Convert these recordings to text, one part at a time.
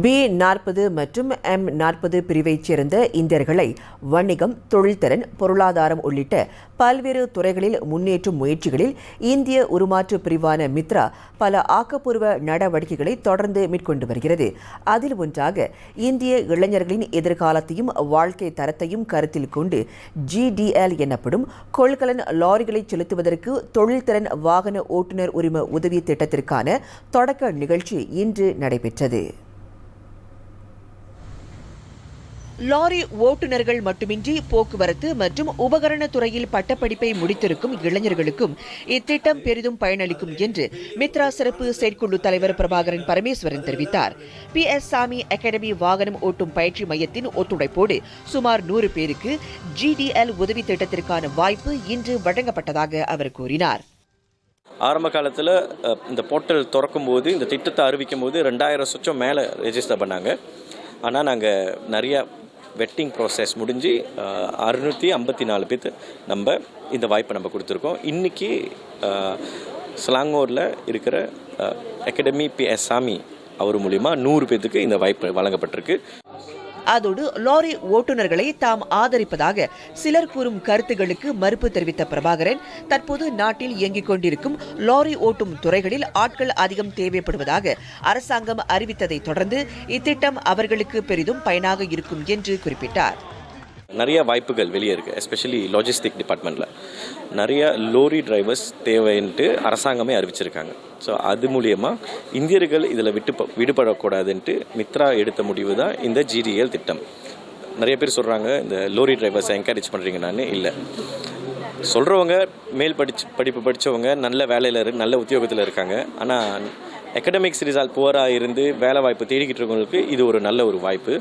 B நாற்பது மற்றும் M நாற்பது பிரிவைச் சேர்ந்த இந்தியர்களை வணிகம் தொழில்திறன் பொருளாதாரம் உள்ளிட்ட பல்வேறு துறைகளில் முன்னேற்றும் முயற்சிகளில் இந்திய உருமாற்று பிரிவான மித்ரா பல ஆக்கப்பூர்வ நடவடிக்கைகளை தொடர்ந்து மேற்கொண்டு வருகிறது. அதில் ஒன்றாக இந்திய இளைஞர்களின் எதிர்காலத்தையும் வாழ்க்கை தரத்தையும் கருத்தில் கொண்டு ஜிடிஎல் எனப்படும் கொள்கலன் லாரிகளை செலுத்துவதற்கு தொழில்திறன் வாகன ஓட்டுநர் உரிம உதவி திட்டத்திற்கான தொடக்க நிகழ்ச்சி இன்று நடைபெற்றது. லாரி ஓட்டுநர்கள் மட்டுமின்றி போக்குவரத்து மற்றும் உபகரண துறையில் பட்டப்படிப்பை முடித்திருக்கும் இளைஞர்களுக்கும் இத்திட்டம் பெரிதும் பயனளிக்கும் என்று மித்ரா சிறப்பு செயற்குழு தலைவர் பிரபாகரன் பரமேஸ்வரன் தெரிவித்தார். பி எஸ் சாமி அகாடமி வாகனம் ஓட்டும் பயிற்சி மையத்தின் ஒத்துழைப்போடு சுமார் நூறு பேருக்கு ஜிடிஎல் உதவி திட்டத்திற்கான வாய்ப்பு இன்று வழங்கப்பட்டதாக அவர் கூறினார். ஆரம்ப காலத்தில் இந்த போர்ட்டல் திறக்கும் போது இந்த திட்டத்தை அறிவிக்கும் போது ரெண்டாயிரம் சுச்சம் மேலே ரெஜிஸ்டர் பண்ணாங்க. ஆனால் நாங்கள் நிறையா வெட்டிங் ப்ராசஸ் முடிஞ்சு அறுநூற்றி ஐம்பத்தி நாலு பேர்த்து நம்ம இந்த வாய்ப்பை நம்ம கொடுத்துருக்கோம். இன்றைக்கி ஸ்லாங்கோரில் இருக்கிற அகாடமி பி எஸ் சாமி அவர் மூலிமா நூறு பேர்த்துக்கு இந்த வாய்ப்பு வழங்கப்பட்டிருக்கு. அதோடு லாரி ஓட்டுநர்களை தாம் ஆதரிப்பதாக சிலர் கூறும் கருத்துகளுக்கு மறுப்பு தெரிவித்த பிரபாகரன் தற்போது நாட்டில் இயங்கிக் கொண்டிருக்கும் லாரி ஓட்டும் துறைகளில் ஆட்கள் அதிகம் தேவைப்படுவதாக அரசாங்கம் அறிவித்ததை தொடர்ந்து இத்திட்டம் அவர்களுக்கு பெரிதும் பயனாக இருக்கும் என்று குறிப்பிட்டார். நிறைய வாய்ப்புகள் வெளியே இருக்குது எஸ்பெஷலி லாஜிஸ்டிக் டிபார்ட்மெண்ட்டில் நிறைய லோரி டிரைவர்ஸ் தேவைன்ட்டு அரசாங்கமே அறிவிச்சிருக்காங்க. ஸோ அது மூலியமாக இந்தியர்கள் இதில் விட்டு விடுபடக்கூடாதுன்ட்டு மித்ரா எடுத்த முடிவு தான் இந்த ஜிடிஎல் திட்டம். நிறைய பேர் சொல்கிறாங்க இந்த லோரி டிரைவர்ஸை என்கரேஜ் பண்ணுறீங்கன்னு இல்லை. சொல்கிறவங்க மேல் படிச்சு படிப்பு படித்தவங்க நல்ல வேலையில் நல்ல உத்தியோகத்தில் இருக்காங்க. ஆனால் அகடமிக்ஸ் ரிசால்ட் புவராக இருந்து வேலை வாய்ப்பு தேடிக்கிட்டு இருக்கவங்களுக்கு இது ஒரு நல்ல ஒரு வாய்ப்பு.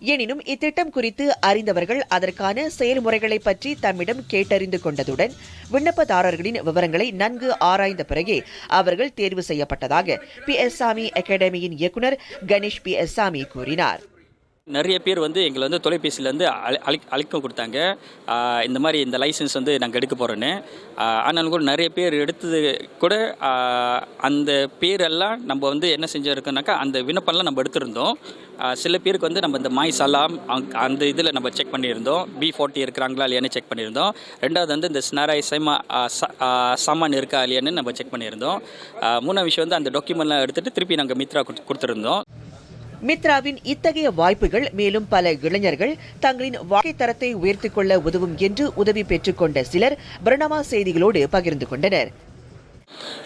எனினும் இத்திட்டம் குறித்து அறிந்தவர்கள் அதற்கான செயல்முறைகளை பற்றி தம்மிடம் கேட்டறிந்து கொண்டதுடன் விண்ணப்பதாரர்களின் விவரங்களை நன்கு ஆராய்ந்த பிறகே அவர்கள் தேர்வு செய்யப்பட்டதாக பி எஸ் சாமி அகாடமியின் இயக்குநர் கணேஷ் பி எஸ் சாமி கூறினார். நிறைய பேர் வந்து எங்களை வந்து தொலைபேசியிலேருந்து அழை அழி அழைக்கம் கொடுத்தாங்க. இந்த மாதிரி இந்த லைசன்ஸ் வந்து நாங்கள் எடுக்க போகிறோன்னு ஆனாலும் கூட நிறைய பேர் எடுத்தது கூட அந்த பேரெல்லாம் நம்ம வந்து என்ன செஞ்சுருக்கோம்னாக்கா அந்த விண்ணப்பம்லாம் நம்ம எடுத்திருந்தோம். சில பேருக்கு வந்து நம்ம இந்த மாய் சலாம் அந்த இதில் நம்ம செக் பண்ணியிருந்தோம். பி ஃபார்ட்டி இருக்கிறாங்களா இல்லையான்னு செக் பண்ணியிருந்தோம். ரெண்டாவது வந்து இந்த ஸ்னாராய் சைமா ச- சாமான் இருக்கா இல்லையான்னு நம்ம செக் பண்ணியிருந்தோம். மூணாம் மூணாவது விஷயம் வந்து அந்த டாக்குமெண்ட்லாம் எடுத்துகிட்டு திருப்பி நாங்கள் மித்ரா கொடுத்துருந்தோம். மித்ராவின் இத்தகைய வாய்ப்புகள் மேலும் பல இளைஞர்கள் தங்களின் வாழ்க்கை தரத்தை உயர்த்திக் கொள்ள உதவும் என்று உதவி பெற்றுக்கொண்ட சிலர் பிரணமா செய்திகளோடு பகிர்ந்து கொண்டனர்.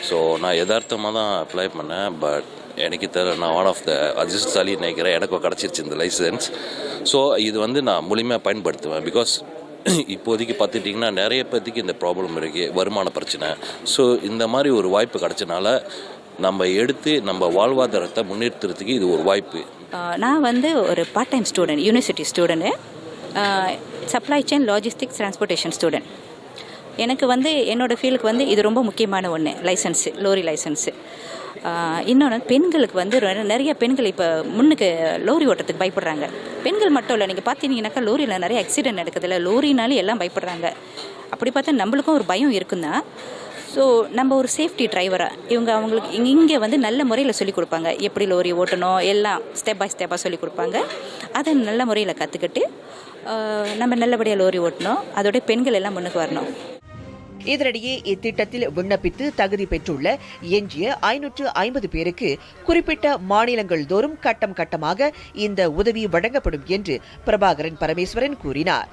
ஸோ நான் யதார்த்தமாக தான் அப்ளை பண்ணேன் பட் எனக்கு தெரியல நான் ஒன் ஆஃப் த அதிர்ஷ்டசாலி நினைக்கிறேன் எனக்கும் கிடச்சிருச்சு இந்த லைசன்ஸ் ஸோ இது வந்து நான் முழுமையாக பயன்படுத்துவேன் பிகாஸ் இப்போதைக்கு பார்த்துட்டிங்கன்னா நிறைய பேர்த்துக்கு இந்த ப்ராப்ளம் இருக்குது வருமான பிரச்சனை. ஸோ இந்த மாதிரி ஒரு வாய்ப்பு கிடச்சனால நம்ம எடுத்து நம்ம வாழ்வாதாரத்தை முன்னேற்றுறதுக்கு இது ஒரு வாய்ப்பு. நான் வந்து ஒரு part time student university student supply chain logistics transportation student எனக்கு வந்து என்னோடய ஃபீல்டுக்கு வந்து இது ரொம்ப முக்கியமான ஒன்று லைசன்ஸு லோரி லைசன்ஸு இன்னொன்று பெண்களுக்கு வந்து நிறைய பெண்கள் இப்போ முன்னுக்கு லோரி ஓட்டுறதுக்கு பயப்படுறாங்க. பெண்கள் மட்டும் இல்லை நீங்கள் பார்த்தீங்கன்னாக்கா லோரியில் நிறைய ஆக்சிடென்ட் நடக்குதுல்ல லோரினாலே எல்லாம் பயப்படுறாங்க. அப்படி பார்த்தா நம்மளுக்கும் ஒரு பயம் இருக்குன்னா ஸோ நம்ம ஒரு சேஃப்டி டிரைவராக இவங்க அவங்களுக்கு இங்கே இங்கே வந்து நல்ல முறையில் சொல்லிக் கொடுப்பாங்க. எப்படி லோரி ஓட்டணும் எல்லாம் ஸ்டெப் பை ஸ்டெப்பாக சொல்லிக் கொடுப்பாங்க. அதை நல்ல முறையில் கற்றுக்கிட்டு நம்ம நல்லபடியாக லோரி ஓட்டணும். அதோட பெண்கள் எல்லாம் முன்னுக்கு வரணும். இதனிடையே இத்திட்டத்தில் விண்ணப்பித்து தகுதி பெற்றுள்ள எஞ்சிய ஐநூற்று ஐம்பது பேருக்கு குறிப்பிட்ட மாநிலங்கள் தோறும் கட்டம் கட்டமாக இந்த உதவி வழங்கப்படும் என்று பிரபாகரன் பரமேஸ்வரன் கூறினார்.